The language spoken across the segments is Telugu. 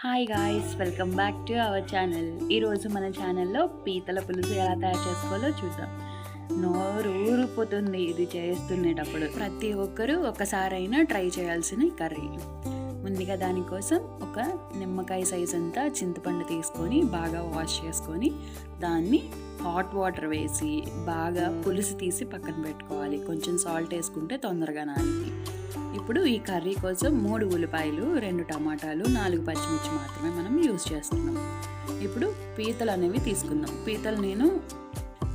Hi guys welcome back to our channel ఈరోజు మన ఛానల్లో పీతల పులుసు ఎలా తయారు చేసుకోవాలో చూద్దాం. నోరు ఊరిపోతుంది ఇది చేస్తునేటప్పుడు. ప్రతి ఒక్కరూ ఒకసారైనా ట్రై చేయాల్సిన కర్రీ. ముందుగా దానికోసం ఒక నిమ్మకాయ సైజ్ అంతా చింతపండు తీసుకొని బాగా వాష్ చేసుకొని దాన్ని హాట్ వాటర్ వేసి బాగా పులుసు తీసి పక్కన పెట్టుకోవాలి. కొంచెం సాల్ట్ వేసుకుంటే తొందరగా నానికి ఇప్పుడు ఈ కర్రీ కోసం మూడు ఉల్లిపాయలు రెండు టమాటాలు నాలుగు పచ్చిమిర్చి మాత్రమే మనం యూజ్ చేస్తున్నాం. ఇప్పుడు పీతలు అనేవి తీసుకుందాం. పీతలు నేను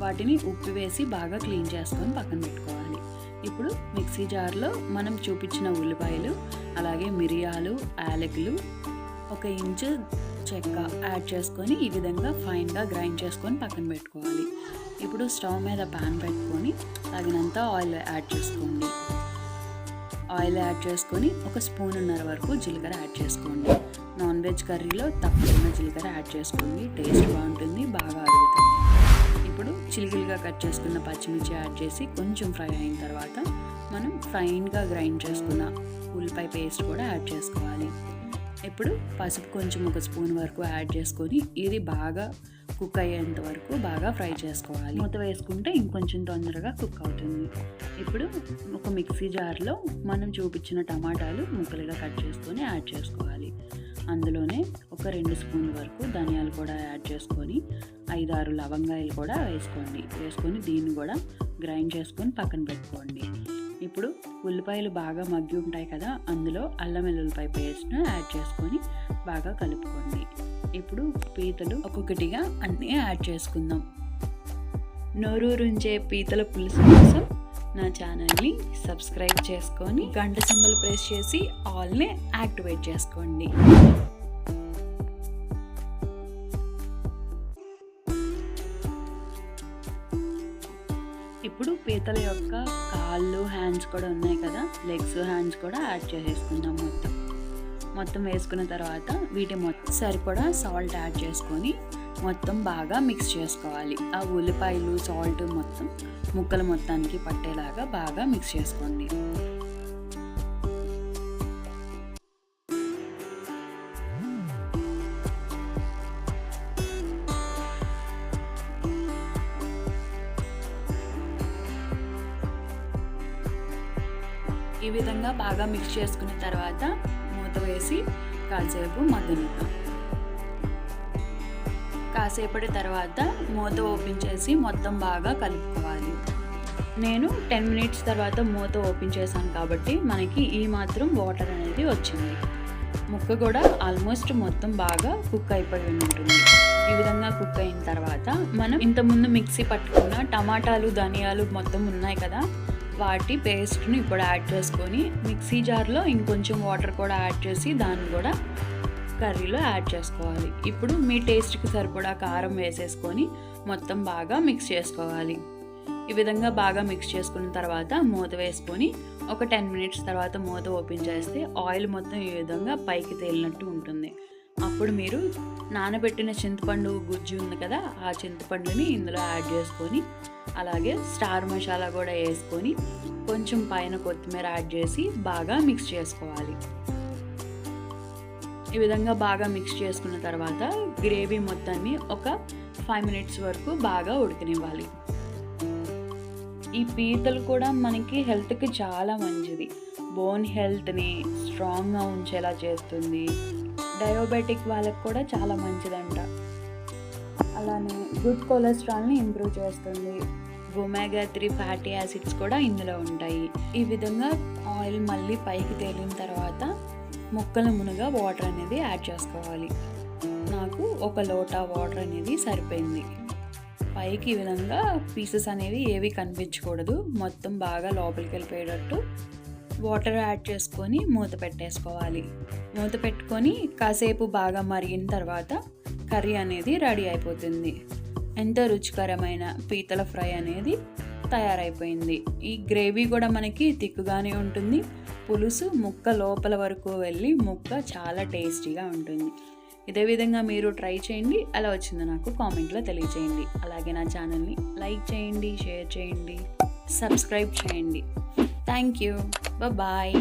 వాటిని ఉప్పు వేసి బాగా క్లీన్ చేసుకొని పక్కన పెట్టుకోవాలి. ఇప్పుడు మిక్సీ జార్లో మనం చూపించిన ఉల్లిపాయలు అలాగే మిరియాలు యాలకులు ఒక ఇంచు చెక్క యాడ్ చేసుకొని ఈ విధంగా ఫైన్గా గ్రైండ్ చేసుకొని పక్కన పెట్టుకోవాలి. ఇప్పుడు స్టవ్ మీద పాన్ పెట్టుకొని తగినంత ఆయిల్ యాడ్ చేసుకోండి. ఆయిల్ యాడ్ చేసుకొని ఒక స్పూన్ ఉన్నర వరకు జీలకర్ర యాడ్ చేసుకోండి. నాన్ వెజ్ కర్రీలో తప్పకుండా జీలకర్ర యాడ్ చేసుకోండి. టేస్ట్ బాగుంటుంది బాగా అరుగుతుంది. ఇప్పుడు చిలిగిలిగా కట్ చేసుకున్న పచ్చిమిర్చి యాడ్ చేసి కొంచెం ఫ్రై అయిన తర్వాత మనం ఫైన్గా గ్రైండ్ చేసుకున్న ఉల్లిపాయ పేస్ట్ కూడా యాడ్ చేసుకోవాలి. ఇప్పుడు పసుపు కొంచెం ఒక స్పూన్ వరకు యాడ్ చేసుకొని ఇది బాగా కుక్ అయ్యేంత వరకు బాగా ఫ్రై చేసుకోవాలి. మూత వేసుకుంటే ఇంకొంచెం తొందరగా కుక్ అవుతుంది. ఇప్పుడు ఒక మిక్సీ జార్లో మనం చూపించిన టమాటాలు ముక్కలుగా కట్ చేసుకొని యాడ్ చేసుకోవాలి. అందులోనే ఒక రెండు స్పూన్ల వరకు ధనియాలు కూడా యాడ్ చేసుకొని ఐదారు లవంగాయలు కూడా వేసుకోండి. వేసుకొని దీన్ని కూడా గ్రైండ్ చేసుకొని పక్కన పెట్టుకోండి. ఇప్పుడు ఉల్లిపాయలు బాగా మగ్గి ఉంటాయి కదా అందులో అల్లం వెల్లుల్లిపాయ పేస్ట్ను యాడ్ చేసుకొని బాగా కలుపుకోండి. ఇప్పుడు పీతలు ఒక్కొక్కటిగా అన్నీ యాడ్ చేసుకుందాం. నోరూరుంచే పీతల పులుసు కోసం నా ఛానల్ని సబ్స్క్రైబ్ చేసుకొని గంట సింబల్ ప్రెస్ చేసి ఆల్ని యాక్టివేట్ చేసుకోండి. ఇప్పుడు పీతల యొక్క కాళ్ళు హ్యాండ్స్ కూడా ఉన్నాయి కదా. లెగ్స్ హ్యాండ్స్ కూడా యాడ్ చేసేసుకుందాం మొత్తం. మొత్తం వేసుకున్న తర్వాత వీటి మొత్తం సరిపడా సాల్ట్ యాడ్ చేసుకొని మొత్తం బాగా మిక్స్ చేసుకోవాలి. ఆ ఉల్లిపాయలు సాల్ట్ మొత్తం ముక్కలు మొత్తానికి పట్టేలాగా బాగా మిక్స్ చేసుకోండి. ఈ విధంగా బాగా మిక్స్ చేసుకున్న తర్వాత మూత వేసి కాసేపు మగ్గనిద్దాం. కాసేపటి తర్వాత మూత ఓపెన్ చేసి మొత్తం బాగా కలుపుకోవాలి. నేను టెన్ మినిట్స్ తర్వాత మూత ఓపెన్ చేశాను కాబట్టి మనకి ఈ మాత్రం వాటర్ అనేది వచ్చింది. ముక్క కూడా ఆల్మోస్ట్ మొత్తం బాగా కుక్ అయిపోయి ఉంటుంది. ఈ విధంగా కుక్ అయిన తర్వాత మనం ఇంతకుముందు మిక్సీ పట్టుకున్న టమాటాలు ధనియాలు మొత్తం ఉన్నాయి కదా వాటి పేస్ట్ని ఇప్పుడు యాడ్ చేసుకొని మిక్సీ జార్లో ఇంకొంచెం వాటర్ కూడా యాడ్ చేసి దాన్ని కూడా కర్రీలో యాడ్ చేసుకోవాలి. ఇప్పుడు మీ టేస్ట్కి సరిపడా కారం వేసేసుకొని మొత్తం బాగా మిక్స్ చేసుకోవాలి. ఈ విధంగా బాగా మిక్స్ చేసుకున్న తర్వాత మూత వేసుకొని ఒక టెన్ మినిట్స్ తర్వాత మూత ఓపెన్ చేస్తే ఆయిల్ మొత్తం ఈ విధంగా పైకి తేలినట్టు ఉంటుంది. అప్పుడు మీరు నానబెట్టిన చింతపండు గుజ్జు ఉంది కదా ఆ చింతపండుని ఇందులో యాడ్ చేసుకొని అలాగే స్టార్ మసాలా కూడా వేసుకొని కొంచెం పైన కొత్తిమీర యాడ్ చేసి బాగా మిక్స్ చేసుకోవాలి. ఈ విధంగా బాగా మిక్స్ చేసుకున్న తర్వాత గ్రేవీ మొత్తాన్ని ఒక ఫైవ్ మినిట్స్ వరకు బాగా ఉడికనివ్వాలి. ఈ పీతలు కూడా మనకి హెల్త్కి చాలా మంచిది. బోన్ హెల్త్ని స్ట్రాంగ్గా ఉంచేలా చేస్తుంది. డయాబెటిక్ వాళ్ళకి కూడా చాలా మంచిదంట. అలానే గుడ్ కొలెస్ట్రాల్ని ఇంప్రూవ్ చేస్తుంది. ఒమేగా త్రీ ఫ్యాటీ యాసిడ్స్ కూడా ఇందులో ఉంటాయి. ఈ విధంగా ఆయిల్ మళ్ళీ పైకి తేలిన తర్వాత ముక్కల మునగా వాటర్ అనేది యాడ్ చేసుకోవాలి. నాకు ఒక లోటా వాటర్ అనేది సరిపోయింది. పైకి ఈ విధంగా పీసెస్ అనేవి ఏవి కనిపించకూడదు. మొత్తం బాగా లోపలికి వెళ్ళిపోయేటట్టు వాటర్ యాడ్ చేసుకొని మూత పెట్టేసుకోవాలి. మూత పెట్టుకొని కాసేపు బాగా మరిగిన తర్వాత కర్రీ అనేది రెడీ అయిపోతుంది. ఎంతో రుచికరమైన పీతల ఫ్రై అనేది తయారైపోయింది. ఈ గ్రేవీ కూడా మనకి తిక్కుగానే ఉంటుంది. పులుసు ముక్క లోపల వరకు వెళ్ళి ముక్క చాలా టేస్టీగా ఉంటుంది. ఇదే విధంగా మీరు ట్రై చేయండి. అలా వచ్చిందో నాకు కామెంట్లో తెలియచేయండి. అలాగే నా ఛానల్ని లైక్ చేయండి షేర్ చేయండి సబ్స్క్రైబ్ చేయండి. Thank you. బాయ్